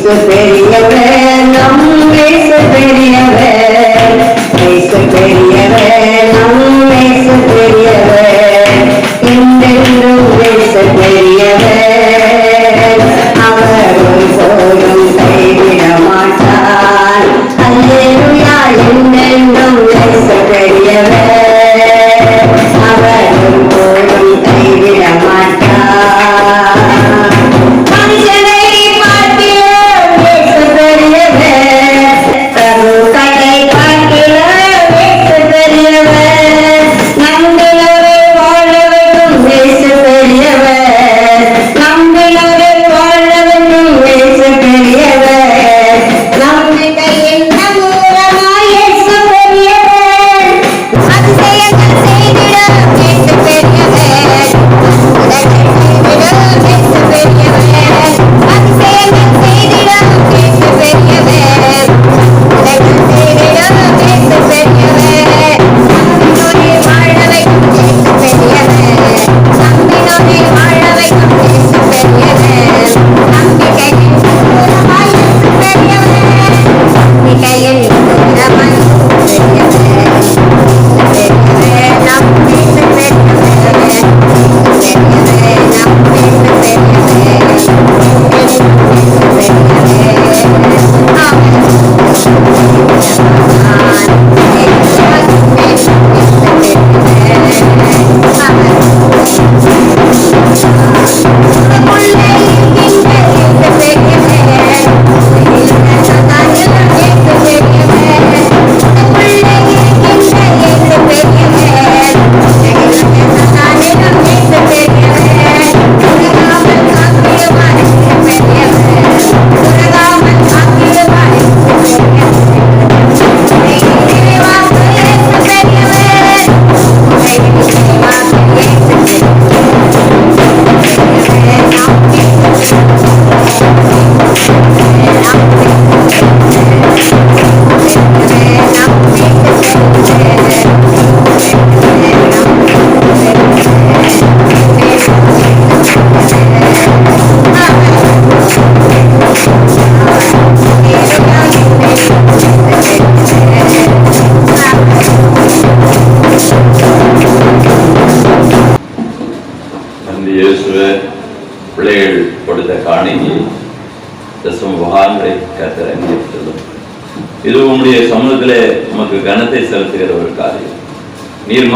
இயேசு பெரியவர் நம் இயேசு பெரியவர் இயேசு பெரியவர் நம் இயேசு பெரியவர் என்றென்றும் இயேசு பெரியவர்.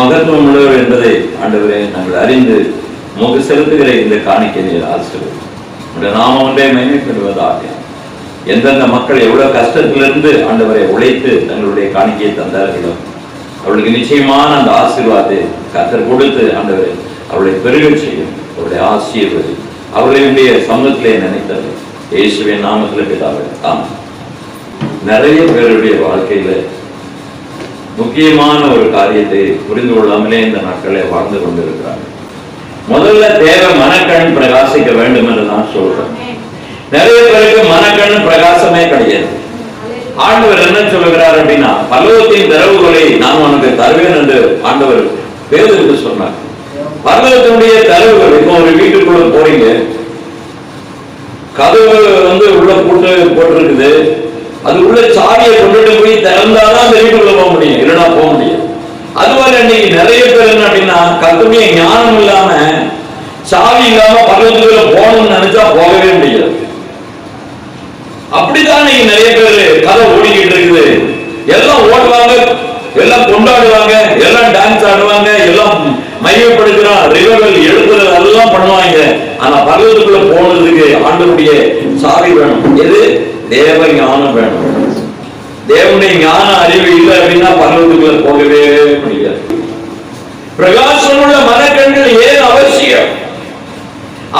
மகத்துவம் உள்ளவர் என்பதை ஆண்டவரே நாங்கள் அறிந்து முக செலுத்துகிற இந்த காணிக்கை ஆசிரியர். உடைய நாமம் ஒன்றே மைமைப்படுவதாக எந்தெந்த மக்கள் எவ்வளவு கஷ்டத்திலிருந்து ஆண்டவரை உழைத்து தங்களுடைய காணிக்கையை தந்தார்களோ அவளுக்கு நிச்சயமான அந்த ஆசீர்வாதத்தை கத்தர் கொடுத்து ஆண்டவரை அவளை பெருகச் செய்யும். அவருடைய ஆசீர்வதி அவர்களுடைய சமூகத்திலே நினைத்தது. இயேசுவின் நாமத்தில் பிதாவே ஆமாம் நிறைய பேருடைய வாழ்க்கையில முக்கியமான ஒரு காரியத்தை புரிந்து கொள்ளாமலே இந்த நாட்களை வாழ்ந்து கொண்டிருக்கிறாங்க முதல்ல தேவை மனக்கண் பிரகாசிக்க வேண்டும் என்று நான் சொல்றேன். நிறைய பேருக்கு மனக்கண் பிரகாசமே கிடையாது. ஆண்டவர் என்ன சொல்லுகிறார் அப்படின்னா பல்லவத்தின் தரவுகளை நான் உனக்கு தருவேன் என்று ஆண்டவர் பேருக்கு சொன்னார். பல்லவத்தினுடைய தரவுகள் இப்போ ஒரு வீட்டுக்குள்ள போறீங்க. கதவு வந்து உள்ள போட்டு போட்டிருக்குது. அது உள்ள சாவியை கொண்டுட்டு போய் திறந்தாதான் அந்த வீட்டுக்குள்ள போக முடியும். இல்லைன்னா போக முடியும் அதுபோல இன்னைக்கு நிறைய பேர் என்ன அப்படின்னா கத்துமைய ஞானம் இல்லாம சாவி இல்லாம பர்வத்துக்குள்ள போகணும்னு நினைச்சா போகவே முடியாது. அப்படித்தான் இன்னைக்கு நிறைய பேர் கதை ஓடிக்கிட்டு இருக்குது. எல்லாம் ஓடுவாங்க எல்லாம் கொண்டாடுவாங்க எல்லாம் டான்ஸ் ஆடுவாங்க எல்லாம் மையப்படுத்துறான் ரிவர்கள் எழுப்புறது எல்லாம் பண்ணுவாங்க. ஆனா பர்வத்துக்குள்ள போனதுக்கு ஆண்டவருடைய சாவி வேணும். எது? தேவ ஞானம் வேணும். தேவனுடைய ஞான அறிவு இல்லை அப்படின்னா பர்வத்துக்குள்ள போகவே முடியாது. பிரகாசமுள்ள மனக்கண்கள் ஏன் அவசியம்?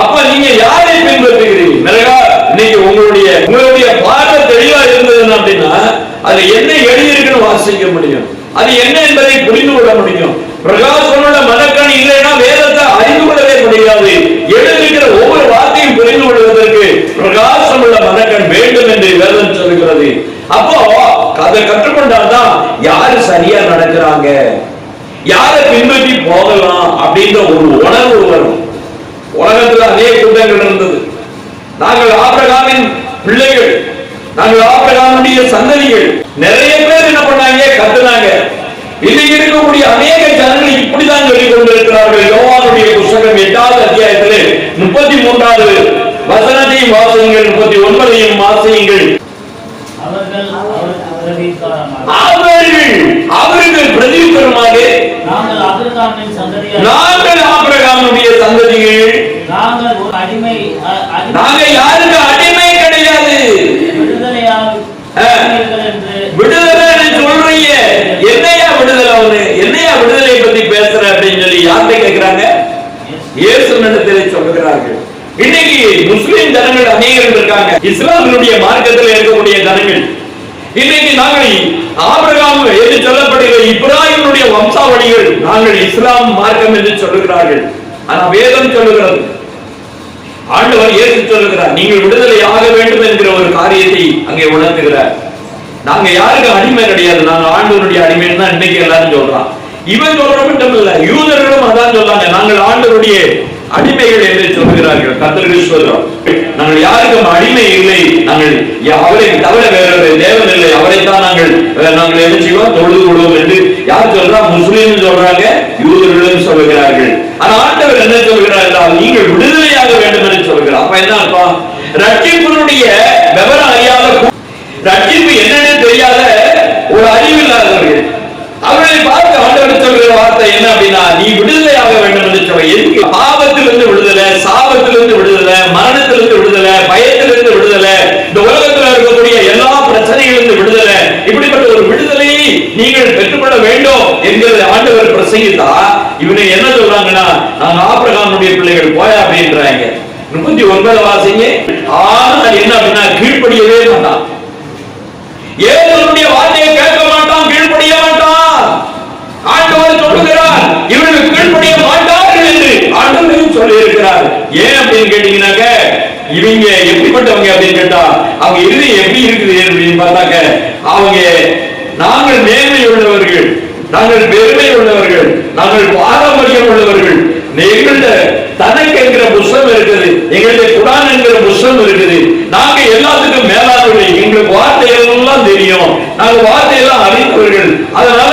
அப்ப நீங்க யாரை பின்பற்றுகிறீங்க நிறையா இன்னைக்கு உங்களுடைய உங்களுடைய பார்வை தெளிவா இருந்தது அப்படின்னா அது என்ன எழுதியிருக்குன்னு வாசிக்க முடியும். அது என்ன என்பதை புரிந்து கொள்ள முடியும். பிரகாசமுள்ள மனக்கண் இல்லைன்னா வேதத்தை அறிந்து கொள்ளவே முடியாது எழுதியிருக்கிற ஒவ்வொரு வார்த்தையும் புரிந்து கொள்வதற்கு பிரகாசமுள்ள மனக்கண் வேண்டும் என்று வேதம் அப்போ அதை கற்றுக்கொண்டாதான் யாரு சரியா நடக்கிறாங்க? யாரை பின்பற்றி போகலாம் அப்படின்ற ஒரு உணர்வு வரும். உலகத்துல அநேக கூட்டங்கள் இருந்தது நாங்கள் ஆபிரகாமின் பிள்ளைகள் நாங்கள் ஆபிரகாமுடைய சந்ததிகள். நிறைய பேர் என்ன பண்ணாங்க? கத்துனாங்க. இன்னைக்கு இருக்கக்கூடிய அநேக ஜனங்கள் இப்படிதான் சொல்லிக் கொண்டிருக்கிறார்கள் யோவானுடைய புஸ்தகம் எட்டாவது அத்தியாயத்திலே முப்பத்தி மூன்றாவது வசனத்தையும் வாசியுங்கள் முப்பத்தி ஒன்பதையும் வாசியுங்கள். அவர்கள் அவர்கள் பிரதியுத்தரமாக நாங்கள் ஆபிரகாமுடைய சந்ததிகள். நாங்கள் யாருக்கு அடிமை கிடையாது? விடுதலை சொல்றீங்க. என்னையா விடுதலை என்னையா விடுதலை பத்தி பேசுற அப்படின்னு சொல்லி யார்கிட்ட கேக்குறாங்க? இயேசு நடத்திலே சொல்லுகிறார்கள். இன்னைக்கு முஸ்லிம் ஜனங்கள் அநேகர்கள் இருக்காங்க இஸ்லாமினுடைய மார்க்கத்தில் இருக்கக்கூடிய ஜனங்கள். இன்னைக்கு நாங்கள் ஆபிரகாம் என்று சொல்லப்படுகிற இப்ராஹிமுடைய வம்சாவளிகள் நாங்கள் இஸ்லாம் மார்க்கம் என்று சொல்லுகிறார்கள். ஆனா வேதம் சொல்லுகிறது. ஆண்டவர் ஏற்று சொல்லுகிறார்? நீங்கள் விடுதலை ஆக வேண்டும் என்கிற ஒரு காரியத்தை அங்கே உணர்த்துகிறார். நாங்க யாருக்கு அடிமை கிடையாது. நாங்க ஆண்டவருடைய அடிமைன்னு தான் இன்னைக்கு எல்லாரும் சொல்றான். இவன் சொல்ற மட்டும் இல்ல யூதர்களும் அதான் சொல்றாங்க. நாங்கள் ஆண்டவருடைய அடிமைகள் என்று சொல்கிறார்கள். கத்தர்கள் சொல்றோம் நாங்கள் யாருக்கும் அடிமை இல்லை. நாங்கள் அவரை தவிர வேற தேவன் இல்லை. அவரைத்தான் நாங்கள் நாங்கள் என்ன செய்வோம்? தொழுது கொள்வோம் என்று யார் சொல்றா? முஸ்லீம் சொல்றாங்க. யூதர்களும் சொல்கிறார்கள். ஆனா ஆண்டவர் என்ன சொல்கிறார் என்றால் நீங்கள் விடுதலையாக வேண்டும் என்று சொல்கிறார். அப்ப என்ன அர்த்தம் ரட்சிப்பினுடைய விவரம் அறியாத ரட்சிப்பு என்னன்னு தெரியாத ஒரு அறிவில்லாதவர்கள். அவர்களை பார்த்து ஆண்டவர் வார்த்தை என்ன அப்படின்னா நீ விடுதலையாக வேண்டும் என்று சொல்ல பாவத்திலிருந்து விடுதலை சாபத்திலிருந்து விடுதலை மரணத்திலிருந்து விடுதலை பயத்திலிருந்து விடுதலை இந்த உலகத்தில் இருக்கக்கூடிய எல்லா பிரச்சனைகளிலிருந்து விடுதலை. இப்படிப்பட்ட ஒரு விடுதலையை நீங்கள் பெற்றுக்கொள்ள வேண்டும் என்கிறது ஆண்டவர் பிரசங்கித்தா இவனை என்ன சொல்றாங்கன்னா நாங்க ஆபிரகாமுடைய பிள்ளைகள் போயா அப்படின்றாங்க. முப்பத்தி ஒன்பது வாசிங்க. ஆனா என்ன அப்படின்னா கீழ்ப்படியவே மாட்டான் ஏதனுடைய வார்த்தையை கேட்க மாட்டான் கீழ்ப்படிய மாட்டான் ஆண்டவர் சொல்லுகிறார் இவர்கள் கீழ்ப்படிய மாட்டார்கள் என்று ஆண்டவரையும் சொல்லி இருக்கிறார் ஏன் அப்படின்னு கேட்டீங்கன்னாக்க இவங்க எப்படிப்பட்டவங்க அப்படின்னு கேட்டா அவங்க இது எப்படி இருக்குது அப்படின்னு பார்த்தாக்க அவங்க நாங்கள் நேர்மை உள்ளவர்கள் நாங்கள் பெருமை உள்ளவர்கள் நாங்கள் பாரம்பரியம் உள்ளவர்கள் எங்கள்ட தனக்கு என்கிற புஸ்தகம் இருக்குது எங்களுடைய குரான் என்கிற புஸ்தகம் இருக்குது. நாங்க எல்லாத்துக்கும் மேலானவர்கள். எங்களுக்கு வார்த்தையெல்லாம் தெரியும். நாங்க வார்த்தையெல்லாம் அறிந்தவர்கள். அதனால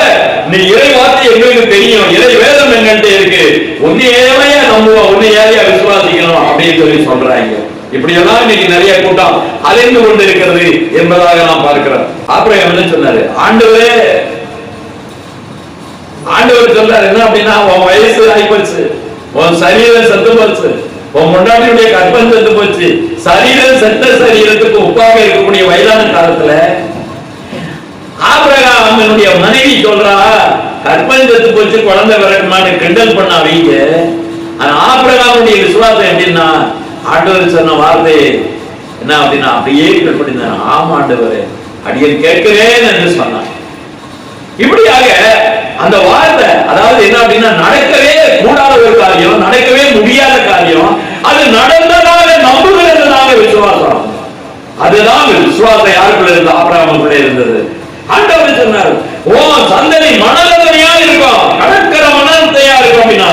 நீ இறை வார்த்தை எங்களுக்கு தெரியும். இறை வேதம் எங்கள்கிட்ட இருக்கு. உன்னை ஏழையா நம்புவோம் உன்னை விசுவாசிக்கணும் அப்படின்னு சொல்லி சொல்றாங்க. இப்படி எல்லாம் இன்னைக்கு நிறைய கூட்டம் அலைந்து கொண்டு இருக்கிறது என்பதாக நான் பார்க்கிறேன் அப்புறம் என்ன சொன்னாரு? ஆண்டவரே ஆண்டவர் சொல்றாரு என்ன அப்படின்னா உன் வயசு ஆகிப்போச்சு உன் சரீரம் செத்து போச்சு. உன் முன்னாடியுடைய கற்பம் செத்து போச்சு. சரீரம் செத்த சரீரத்துக்கு உப்பாக இருக்கக்கூடிய வயதான காலத்துல ஆபிரகாம் அவனுடைய மனைவி சொல்றா கற்பன் செத்து போச்சு குழந்தை வரட்டுமான்னு கிண்டல் பண்ண அவங்க ஆனா ஆபிரகாமுடைய விசுவாசம் எப்படின்னா ஆண்டவர் சொன்ன வார்த்தை என்ன அப்படின்னா அப்படியே கற்படினார் ஆமா ஆண்டவர் அடியன் கேட்கிறேன் என்று சொன்னான் இப்படியாக அந்த வார்த்தை அதாவது என்ன அப்படின்னா நடக்கவே கூடாத ஒரு காரியம் நடக்கவே முடியாத காரியம் அது நடந்ததாக நம்புகிறதுனால விசுவாசம். அதுதான் விசுவாசம் யாருக்குள்ள இருந்தது? ஆபிரகாமுக்குள்ள இருந்தது. ஆண்டவர் சொன்னார் ஓ சந்ததி மணலதனையா இருக்கும் கடற்கர மணலத்தையா இருக்கும் அப்படின்னா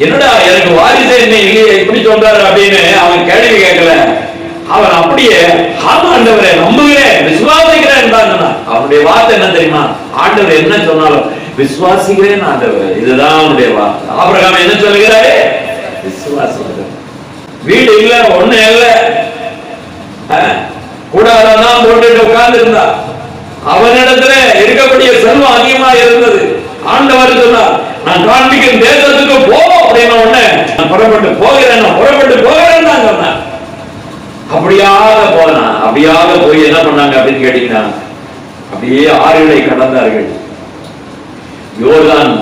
என்னடா எனக்கு வாரிசு என்ன இல்லையே இப்படி சொல்றாரு அப்படின்னு அவன் கேள்வி கேட்கல. அவன் அப்படியே ஆமா ஆண்டவரே நம்புகிறேன் விசுவாசிக்கிறேன் தான் அவனுடைய வார்த்தை என்ன தெரியுமா? ஆண்டவர் என்ன சொன்னாலும் விசுவாசிக்கிறேன் ஆண்டவர் இதுதான் அவனுடைய வார்த்தை. ஆபிரகாம் என்ன சொல்லுகிறாரு? விசுவாசிக்கிறேன். வீடு இல்ல ஒண்ணு இல்ல. கூடாரம் போட்டுட்டு உட்கார்ந்து இருந்தா அவனிடத்துல இருக்கக்கூடிய செல்வம் அதிகமா இருந்தது. ஆண்டவர் சொன்னார் நான் காண்பிக்கும் தேசத்துக்கு போ. அப்படின்ன உடனே நான் புறப்பட்டு போகிறேன் நான் புறப்பட்டு போகிறேன் தான் சொன்னேன் அப்படியாக போனா அப்படியாக போய் என்ன பண்ணாங்க அப்படின்னு கேட்டீங்கன்னா அப்படியே ஆறுகளை கடந்தார்கள். யோர்தான்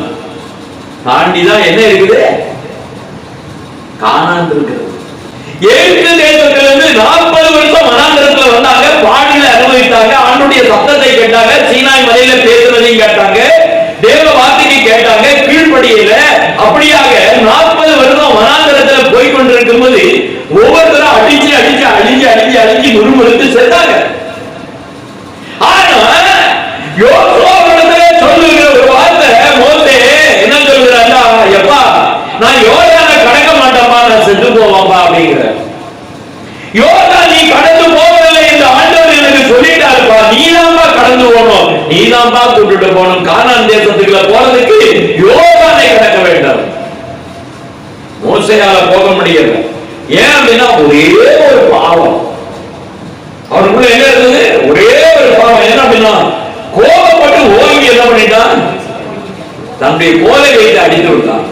தாண்டிதான் என்ன இருக்குது? காணாந்து இருக்கிறது. ஏழு தேசத்திலிருந்து நாற்பது வருஷம் வனாந்திரத்துல வந்தாங்க பாடியில கேட்டாங்க ஆண்டுடைய சத்தத்தை கேட்டாங்க சீனாய் மலையில பேசுறதையும் கேட்டாங்க தேவ வார்த்தைக்கு கேட்டாங்க கீழ்படியில அப்படியாக நாற்பது வருஷம் வனாந்திரத்துல போய் கொண்டிருக்கும் போது ஒவ்வொருத்தரும் அடிச்சு அடிச்சு அழிஞ்சு அழிஞ்சு அழிஞ்சு முருமுறுத்து செத்தாங்க. ஆனா யோசுவாவிடத்துல சொல்லுகிற ஒரு வார்த்தை மோசே என்ன சொல்கிறாண்டா எப்பா நான் யோசனை கடக்க மாட்டேன்ப்பா நான் செத்து போவாப்பா அப்படிங்கிற யோ நீதான்பா கூட்டிட்டு போகணும். கானான் தேசத்துக்குள்ள போறதுக்கு யோகானை கிடக்க வேண்டும். மோசையால போக முடியல. ஏன் அப்படின்னா ஒரே ஒரு பாவம். அவனுக்குள்ள என்ன இருந்தது ஒரே ஒரு பாவம். என்ன அப்படின்னா கோபப்பட்டு ஓங்கி என்ன பண்ணிட்டான்? தன்னுடைய கோலை வைத்து அடித்து விட்டான்.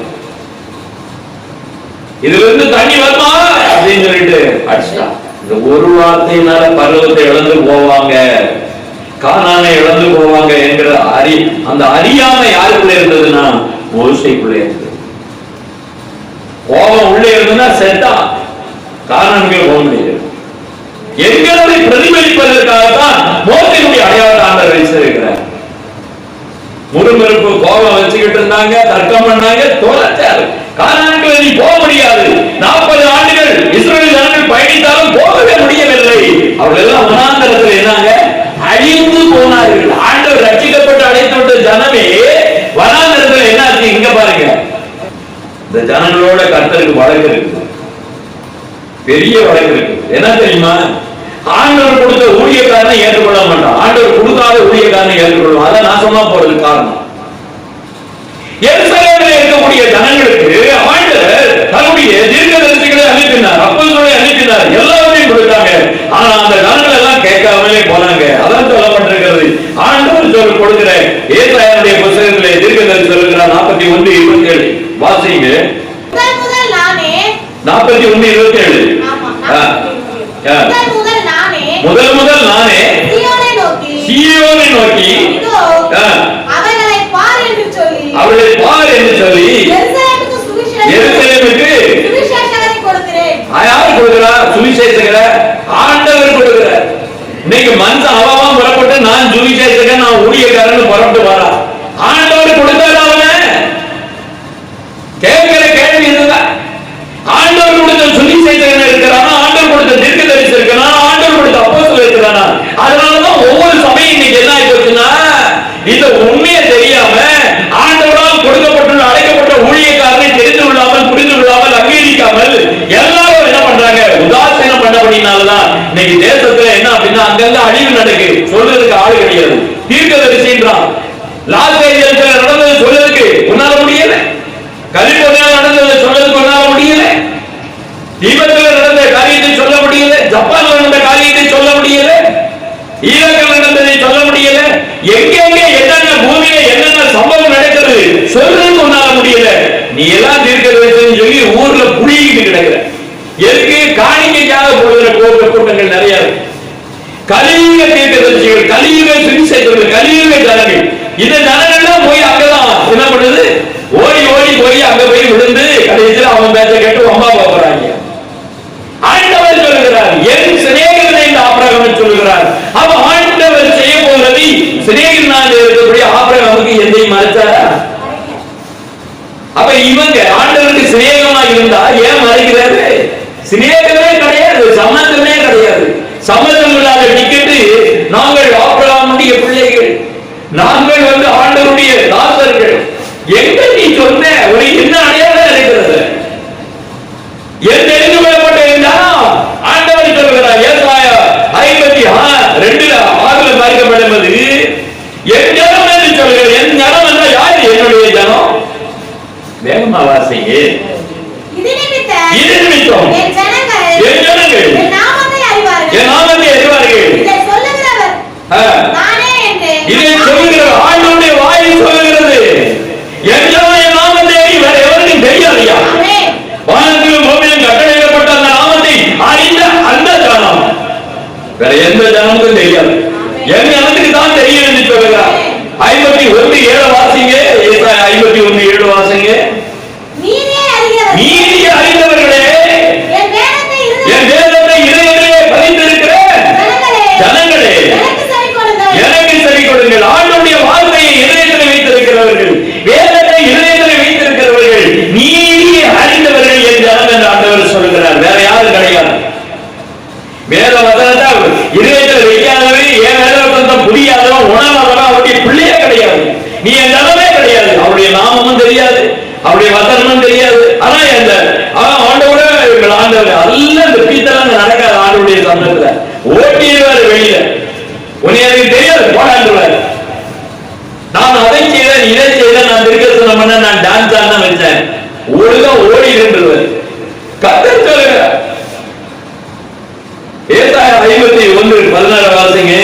இதுல இருந்து தண்ணி வருமா? அப்படின்னு சொல்லிட்டு அடிச்சிட்டான். இந்த ஒரு வார்த்தையினால பருவத்தை இழந்து போவாங்க. காணாமை இழந்து போவாங்க என்கிற அறி அந்த அறியாமை யாருக்குள்ள இருந்ததுன்னா மோசைக்குள்ள இருந்தது. கோபம் உள்ளே இருந்ததுன்னா செத்தா காரணமே போக முடியாது எங்களை பிரதிபலிப்பதற்காகத்தான் மோசையுடைய அடையாள ஆண்டர் வச்சிருக்கிறார் முறுமுறுப்பு கோபம் வச்சுக்கிட்டு இருந்தாங்க தர்க்கம் பண்ணாங்க தொலைச்சாரு. காரணங்களை நீ போக முடியாது. நாற்பது ஆண்டுகள் இஸ்ரேல் ஜனங்கள் பயணித்தாலும் போகவே முடியவில்லை. அவர்கள் எல்லாம் வனாந்தரத்தில் என்ன போனார்கள். ஆண்டவர் ரட்சிக்கப்பட்டு அழைத்து விட்ட ஜனமே வனாந்தரத்தில் என்னாச்சு இங்க பாருங்க. இந்த ஜனங்களோட கர்த்தருக்கு வழக்கு இருக்கு. பெரிய வழக்கு இருக்கு. என்ன தெரியுமா? ஆண்டவர் கொடுத்த ஊழியக்காரனை ஏற்றுக்கொள்ள மாட்டான். ஆண்டவர் கொடுக்காத ஊழியக்காரனை ஏற்றுக்கொள்ளும் அதான் நாசமா போறது காரணம். எருசலேமில் இருக்கக்கூடிய ஜனங்களுக்கு ஆண்டவர் தன்னுடைய தீர்க்க தரிசிகளை அனுப்பினார் அப்போ அனுப்பினார். எல்லாத்தையும் கொடுத்தாங்க. ஆனா அந்த ஜனங்கள் எல்லாம் கேட்காமலே போனாங்க அதான் சொல்லப்பட்டிருக்கிறது ஆண்டவர் சொல் கொடுக்கிற ஏசாயனுடைய புத்தகத்திலே தீர்க்கதரிசி சொல்லுகிறார் நாற்பத்தி ஒன்று இருபத்தி ஏழு வாசிங்க முதல் முதல் நானே நாற்பத்தி ஒன்று இருபத்தி ஏழு ஆமா, ஆ. ஆ. முதல் முதல் நானே முதல் முதல் நானே சீயோனை நோக்கி சீயோனை நோக்கி இதோ ஆ, அவர்களை பார் என்று சொல்லி அவளை பார் என்று சொல்லி எருசலேமுக்கு சுவிசேஷம் எருசலேமுக்கு சுவிசேஷகரை கொடுக்கிறேன் யார் கொடுக்கிறார் சுவிசேஷகர ஆண்டவர் கொடுக்கிறார் இன்னைக்கு மனுஷன் அவன் புறப்பட்டு நான் சுவிசேஷகன் நான் ஊழியக்காரன் புறப்பட்டு வரா ஆண்டவர் கொடுத்தாரு அவனை கேட்கிற கேள்வி இதுதான் ஆண்டவர் கொடுத்த சுவிசேஷகன் இருக்கிறானா ஆண்டவர் கொடுத்த தீர்க்கதரிசி இருக்கிறானா ஆண்டவர் கொடுத்த அப்போஸ்தலர் இருக்கிறானா அதனாலதான் ஒவ்வொரு சமயம் இன்னைக்கு என்ன ஆகி போச்சுன்னா இந்த உண்மையை தெரியாம ஆண்டவரால் கொடுக்கப்பட்டுள்ள அழைக்கப்பட்ட ஊழியக்காரனை தெரிந்து கொள்ளாமல் புரிந்து கொள்ளாமல் அங்கீகரிக்காமல் எல்லாரும் என்ன பண்றாங்க உதாசீனம் பண்ணபடினாலதான் இன்னைக்கு தேசத்துல என்ன அப்படின்னா அங்கங்க அழிவு நடக்கு சொல்றதுக்கு ஆள் கிடையாது தீர்க்கதரிசின்றான் லாஸ் ஏஞ்சல்ஸ்ல நடந்தது சொல்றதுக்கு உன்னால முடியல கலிபோர்னியா நடந்தது சொல்றதுக்கு உன்னால முடியல தீபத்துல நடந்த காரியத்தை சொல்ல முடியல ஜப்பான்ல நடந்த காரியத்தை சொல்ல முடியல ஈராக்கில் நடந்ததை சொல்ல முடியல எங்கெங்க என்னென்ன பூமியில என்னென்ன சம்பவம் நடக்கிறது சொல்றதுக்கு உன்னால முடியல நீ எல்லாம் தீர்க்கதரிசின்னு சொல்லி ஊர்ல புளியிட்டு கிடக்குற எதுக்கு காணிக்கைக்காக கோபுர கூட்டங்கள் நிறைய இருக்கு. கலியுக தீர்க்கதரிசிகள் கலியுக சுவிசேஷர்கள் கலியுக ஜனங்கள். இந்த ஜனங்கள்லாம் போய் அங்கதான் என்ன பண்ணுது? ஓடி ஓடி போய் அங்க போய் விழுந்து கடைசியில் அவன் பேச்ச கேட்டு அம்மா போறாங்க ஆண்டவர் சொல்கிறார் என் சிநேகிதனை இந்த ஆபிரகாம் சொல்கிறார் அவ ஆண்டவர் செய்ய போகிறது சிநேகிதனாக இருக்கக்கூடிய ஆபிரகாமுக்கு எந்தையும் மறைச்சாரா? அப்ப இவங்க ஆண்டவருக்கு சிநேகமா இருந்தா ஏன் மறைக்கிறாரு? சிநேகமே சம்மதம் இல்லாத டிக்கெட்டு நாங்கள் ஆபிரகாமுடைய பிள்ளைகள். நாங்கள் வந்து ஆண்டவருடைய தாசர்கள். எங்க நீ சொன்ன? ஒரு என்ன அடையாளம்? சந்தத்துல ஓட்டிடுவார் வெளியில. உன்னை தெரியாது போடாண்டுவார் நான் அதை செய்தேன் இதை செய்தேன் நான் திருக்க சொன்ன பண்ண நான் டான்ஸ் ஆன வச்சேன் ஒழுங்கா ஓடிடுவார் கத்தர் சொல்லுங்க ஏசாய ஐம்பத்தி ஒன்று பதினாறு வாசிங்க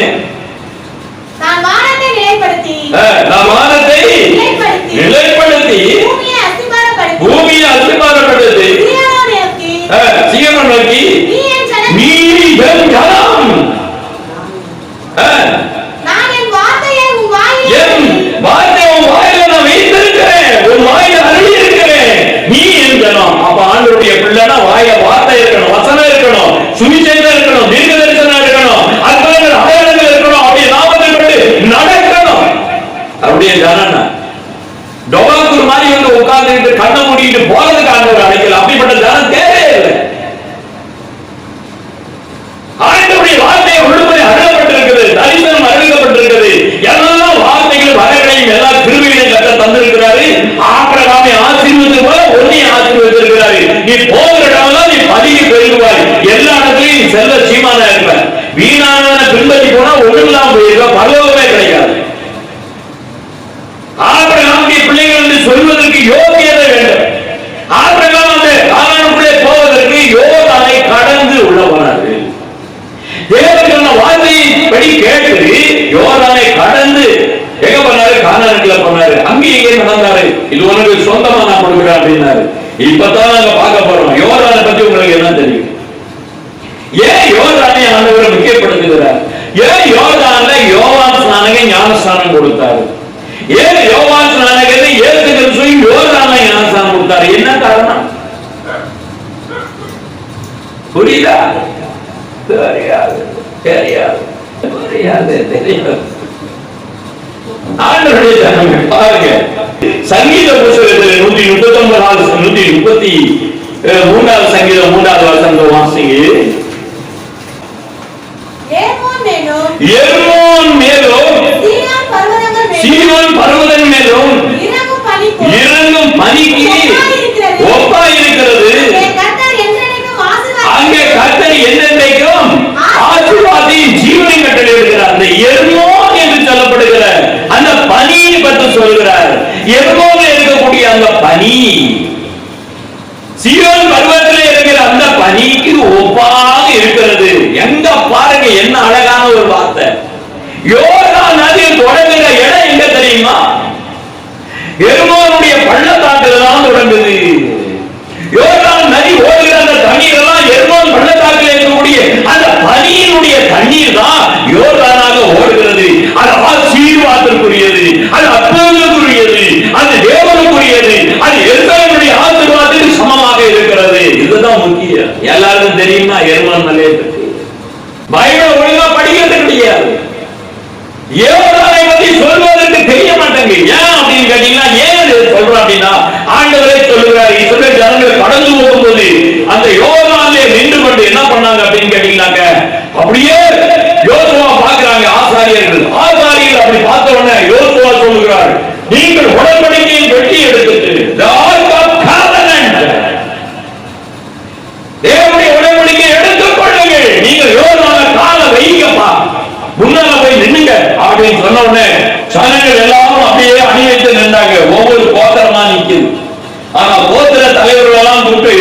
அப்படியே டொபாக்கூர் மாதிரி வந்து உட்கார்ந்துட்டு கண்ணை மூடிட்டு போறதுக்கு ஆண்டவர் அழைக்கல அப்படிப்பட்ட ஜனம் தேவையில்லை ஆண்டவருடைய வார்த்தை உள்ளுக்குள்ளே அருளப்பட்டிருக்கிறது தரிசனம் அறிவிக்கப்பட்டிருக்கிறது. எல்லாம் வார்த்தைகளும் வரங்களையும் எல்லா கிருமிகளையும் கட்ட தந்திருக்கிறாரு. ஆக்கிரகாமை ஆசீர்வதித்து போல ஒன்னே ஆசீர்வதித்திருக்கிறாரு. நீ போகிற இடமெல்லாம் நீ பதிவு பெருகுவாய். எல்லா இடத்துலையும் நீ செல்ல சீமானா இருப்ப. வீணான பின்பற்றி போனா ஒழுங்கெல்லாம் போயிருக்க பரலோகமே கிடைக்காது. ஆபிரகாமுடைய பிள்ளைகள் என்று சொல்வதற்கு யோகியதை வேண்டும். ஆபிரகாம் அந்த கானானுக்குள்ளே போவதற்கு யோகானை கடந்து உள்ள போனார்கள். தேவன் சொன்ன வார்த்தையை படி கேட்டு யோர்தானை கடந்து எங்க பண்ணாரு கானானுக்குள்ள போனாரு. அங்க எங்கே நடந்தாரு. இது உனக்கு சொந்தமா நான் கொடுக்குறேன் அப்படின்னாரு. இப்பதான் நாங்க பார்க்க போறோம். யோர்தானை பத்தி உங்களுக்கு என்ன தெரியும்? ஏன் யோர்தானை ஆண்டவர் முக்கியப்படுத்துகிறார்? ஏன் யோர்தான்ல யோவான் ஸ்நானக ஞானஸ்தானம் கொடுத்தாரு? ஏன் யோவான் ஸ்நானகத்தை ஏத்துக்கிறது சொல்லி யோர்தான ஞானஸ்தானம் கொடுத்தாரு. என்ன காரணம்? புரியுதா? தெரியாது தெரியாது தெரியாது தெரியாது. ஆண்டவருடைய பாருங்க. சங்கீத புத்தகத்தில் நூத்தி முப்பத்தி ஒன்பதாவது நூத்தி முப்பத்தி மூன்றாவது சங்கீதம் மூன்றாவது வசனம் வாசிங்க. ஏமோன் மேலும் எர்மோன் மேலும் இறங்கும் பனிக்கு ஒப்பா இருக்கிறது என்றென்றைக்கும் அங்கே கர்த்தர் என்னென்றைக்கும் ஆசீர்வாதையும் ஜீவனை கட்டளையிடுகிறார். அந்த எர்மோன் என்று சொல்லப்படுகிற அந்த பனியை பற்றி சொல்கிறார். எர்மோன் இருக்கக்கூடிய அந்த பனி சீயோன் பருவத்திலே இருக்கிற அந்த பனிக்கு ஒப்பாக இருக்கிறது. எங்க பாருங்க என்ன அழகான ஒரு வார்த்தை. யோகா நதியில் தொடங்குகிற இடம் எங்க தெரியுமா எருமோனுடைய பள்ளத்தாக்கில் தான் தொடங்குது யோர்தான் நதி ஓடுகிற அந்த தண்ணீர் எல்லாம் எருமோன் பள்ளத்தாக்கில் இருக்கக்கூடிய அந்த பனியினுடைய தண்ணீர் தான் யோர்தானாக ஓடுகிறது அது ஆசீர்வாதத்திற்குரியது அது அற்புதங்களுக்குரியது அது தேவனுக்குரியது அது எருசலேமுடைய ஆசீர்வாதத்துக்கு சமமாக இருக்கிறது இதுதான் முக்கியம் எல்லாருக்கும் தெரியுமா எருமோன் மலையத்துக்கு பைபிள் ஒழுங்கா படிக்கிறது கிடையாது யோர்தானை பத்தி சொல்வதற்கு தெரிய மாட்டேங்க ஏன் அப்படின்னு கேட்டீங்கன்னா ஏன் இது சொல்றோம் அப்படின்னா ஆண்டவரே சொல்லுகிறார் இஸ்ரவேல் ஜனங்கள் கடந்து போகும்போது அந்த யோர்தானிலே நின்று கொண்டு என்ன பண்ணாங்க அப்படின்னு கேட்டீங்கன்னாக்க அப்படியே யோசுவா பார்க்கறாங்க ஆசாரியர்கள் ஆசாரியர்கள் அப்படி பார்த்த உடனே யோசுவா சொல்லுகிறார் நீங்கள் உடன்படிக்கையை வெட்டி எடுத்துட்டு the ark of covenant தேவனுடைய உடன்படிக்கை எடுத்துக் கொள்ளுங்கள். நீங்கள் யோர்தான கால வைங்கப்பா. முன்னால போய் நின்னுங்க அப்படின்னு சொன்ன உடனே சனங்கள் எல்லாரும் அப்படியே அணி வைத்து நின்றாங்க. ஒவ்வொரு கோத்திரமா நிக்குது. ஆனா கோத்திர தலைவர்களெல்லாம் கூப்பிட்டு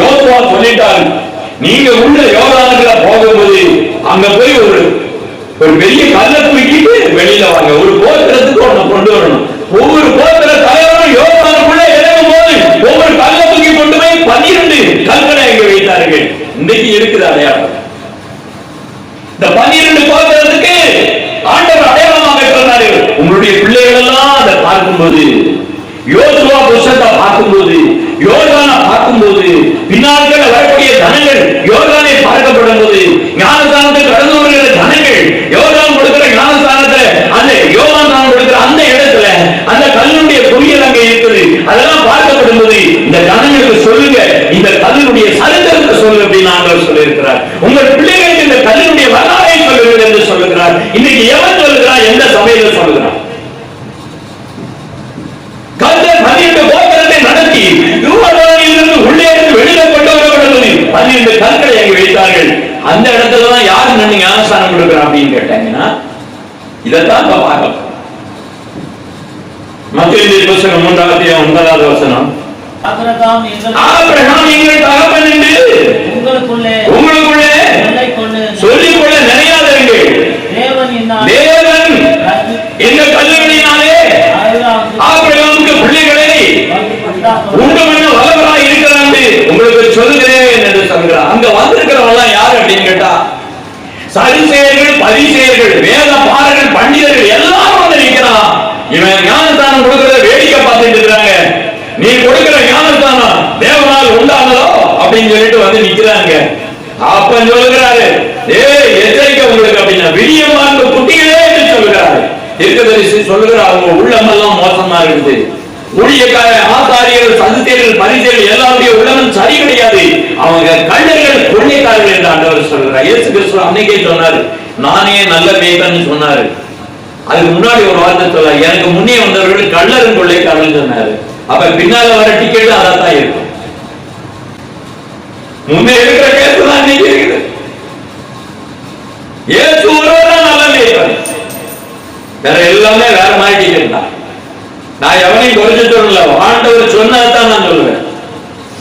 யோசுவா சொல்லிட்டாரு. நீங்க உள்ள யோர்தானுக்குள்ள போகும்போது அங்க போய் ஒரு ஒரு பெரிய கல்லை தூக்கிட்டு வெளியில வாங்க. ஒரு கோத்திரத்துக்கு ஒண்ணு கொண்டு வரணும். ஒவ்வொரு கோத்திர தலைவரும் யோர்தானுக்குள்ள இறங்கும் போது ஒவ்வொரு கல்லை தூக்கி கொண்டு போய் பன்னிரண்டு கல் அடையாளங்கள் இன்னைக்கு இருக்குது அடையாளம். இந்த பன்னிரண்டு கோபுரத்துக்கு ஆண்டவர் அடையாளமாக சொன்னாரு உங்களுடைய பிள்ளைகள் எல்லாம் அதை பார்க்கும்போது யோசுவா புருஷத்தை பார்க்கும்போது யோர்தானை பார்க்கும்போது பின்னாட்கள் வரக்கூடிய தனங்கள் யோகானை பார்க்கப்படும் போது ஞானஸ்தானத்தை கடந்து வருகிற ஜனங்கள் யோர்தான் கொடுக்கிற ஞானஸ்தானத்துல அந்த யோகான் தான் கொடுக்கிற அந்த இடத்துல அந்த கல்லுடைய குவியல் அங்க இருக்குது அதெல்லாம் பார்க்கப்படும் போது இந்த ஜனங்களுக்கு சொல்லுங்க இந்த கல்லுடைய சரித்திரத்தை சொல்லு அப்படின்னு ஆண்டவர் சொல்லியிருக்கிறார் உங்கள் பிள்ளைகளுக்கு இந்த கல்லினுடைய வரலாறை சொல்லுங்கள் என்று சொல்லுகிறார் இன்னைக்கு எவன் சொல்லுகிறான் எந்த சபையில சொல்லுகிறான் கர்த்தர் பன்னிரண்டு கோத்திரத்தை நடத்தி உள்ளே இருந்து வெளியில கொண்டு வரப்படுவது பன்னிரண்டு கற்களை அங்கே வைத்தார்கள். அந்த இடத்துல தான் யார் நின்று ஞானஸ்தானம் கொடுக்குறா அப்படின்னு கேட்டாங்கன்னா இதைத்தான் இப்ப பார்க்க போறோம். மத்திய புஸ்தகம் மூன்றாவது ஒன்பதாவது வசனம். ஆபிரகாம் எங்கள் ஆபிரகாம் எங்கள் தகப்பன் என்று உங்களுக்குள்ளே உங்களுக்குள்ளே சொல்லிக் கொண்டு சொல்லிக் கொள்ள நினையாதீர்கள் தேவன் இந்த கல்லுகளினாலே ஆபிரகாமுக்கு பிள்ளைகளை உண்டு பண்ண வல்லவராய் இருக்கிறார் என்று உங்களுக்கு சொல்லுகிறேன் என்று சொல்கிறார். அங்க வந்திருக்கிறவங்க எல்லாம் யாரு அப்படின்னு கேட்டா சரிசெயர்கள் பரிசெயர்கள் வேத பாரர்கள் பண்டிதர்கள் எல்லாரும் வந்து நிக்கிறான் இவன் ஞானஸ்தானம் கொடுக்கிறத வேடிக்கை பார்த்துட்டு நீ கொடுக்கிற ஞானஸ்தானம் தேவனால் உண்டானதோ அப்படின்னு சொல்லிட்டு வந்து நிக்கிறாங்க அப்பன் சொல்லுகிறாரு. ஏய் எச்சரிக்கை உங்களுக்கு அப்படின்னா விடியமார்ந்த குட்டிகளே என்று சொல்லுகிறாரு. தீர்க்கதரிசி சொல்லுகிறார் அவங்க உள்ளமெல்லாம் மோசமா இருக்குது. ஊழியக்கார ஆசாரியர்கள் சதுத்தியர்கள் பரிசெயர்கள் எல்லாருடைய உள்ளமும் சரி கிடையாது. அவங்க கண்ணர்கள் கொள்ளைக்காரர்கள் என்று ஆண்டவர் சொல்கிறார் இயேசு கிறிஸ்து அன்னைக்கே சொன்னாரு நானே நல்ல மேய்ப்பன் சொன்னாரு. அதுக்கு முன்னாடி ஒரு வார்த்தை சொல்ல எனக்கு முன்னே வந்தவர்கள் கள்ளரும் கொள்ளைக்காரர்கள் சொன்னாரு. அப்ப பின்னால வர டிக்கெட் அதான் இருக்கும். முன்னே இருக்கிற கேஸ் தான் நீங்க இருக்குது. ஏசு ஒருவர் நல்ல மேய்ப்பன் வேற எல்லாமே வேற மாதிரி நான் எவனையும் குறைச்சு சொல்லல ஆண்டவர் சொன்னதான் நான் சொல்லுவேன்.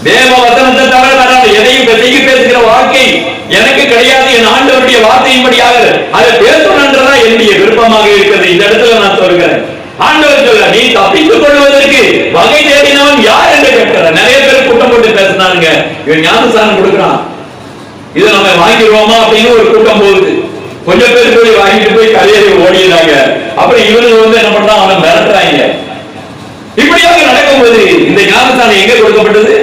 தேவ வசனத்தை தவிர வராது எதையும் செய்ய பேசுகிற வாழ்க்கை எனக்கு கிடையாது. என் ஆண்டவருடைய வார்த்தையின்படியாக அதை பேசணுன்றதா என்னுடைய விருப்பமாக இருக்கிறது. இந்த இடத்துல நான் சொல்கிறேன் ஆண்டவர் சொல்ல நீ தப்பித்துக் கொள்வதற்கு வகை தேடினவன் யார் என்று கேட்கிற நிறைய பேர் கூட்டம் போட்டு பேசினாங்க இவன் ஞானஸ்தானம் கொடுக்குறான். இதை நம்ம வாங்கிடுவோமா அப்படின்னு ஒரு கூட்டம் போகுது. கொஞ்சம் பேர் போய் வாங்கிட்டு போய் கரையேறி ஓடிடுறாங்க. அப்புறம் இவனுக்கு வந்து என்ன பண்றான்? அவனை மிரட்டுறாங்க. இப்படியாக நடக்கும்போது இந்த ஞானஸ்தானம் எங்க கொடுக்கப்பட்டது?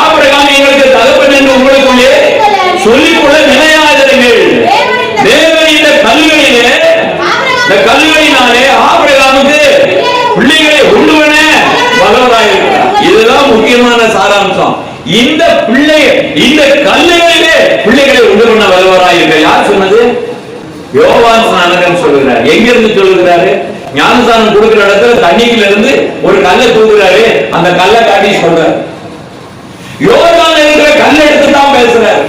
ஆபிரகாம் எங்களுக்கு தகப்பன் என்று உங்களுக்குள்ளே சொல்லிக்கொள்ள நினையாதிருங்கள் தேவன் இந்த இந்த கல்லுகளினாலே முக்கியமான சாராம்சம். இந்த பிள்ளைய இந்த கல்லுகளிலே பிள்ளைகளை உண்டு பண்ண வருவாராயிருக்க யார் சொன்னது? யோவான் ஸ்நானகன் சொல்லுகிறார். எங்க இருந்து சொல்லுகிறாரு? ஞானசானம் கொடுக்கிற இடத்துல தண்ணிக்குல இருந்து ஒரு கல்லை தூக்குறாரு. அந்த கல்லை காட்டி சொல்றாரு. யோர்தான் இருக்கிற கல் எடுத்து தான் பேசுறாரு.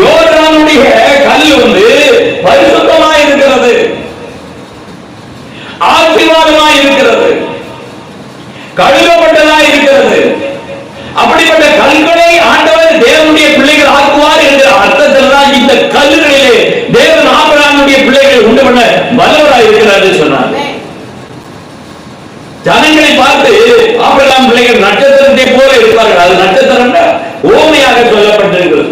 யோர்தானுடைய கல் வந்து பரிசுத்தமா இருக்கிறது. ஆசீர்வாதமா இருக்கிறது. கழுகப்பட்டதா இருக்கிறது அப்படிப்பட்ட கல்களை ஆண்டவர் தேவனுடைய பிள்ளைகள் ஆக்குவார் என்ற அர்த்தத்தில் தான் இந்த கல்லுகளிலே தேவன் ஆபராமுடைய பிள்ளைகளை உண்டு பண்ண வல்லவராய் இருக்கிறார் சொன்னார். ஜனங்களை பார்த்து ஆபராம் பிள்ளைகள் நட்சத்திரத்தை போல இருப்பார்கள். அது நட்சத்திரம் ஓமையாக சொல்லப்பட்டிருக்கிறது.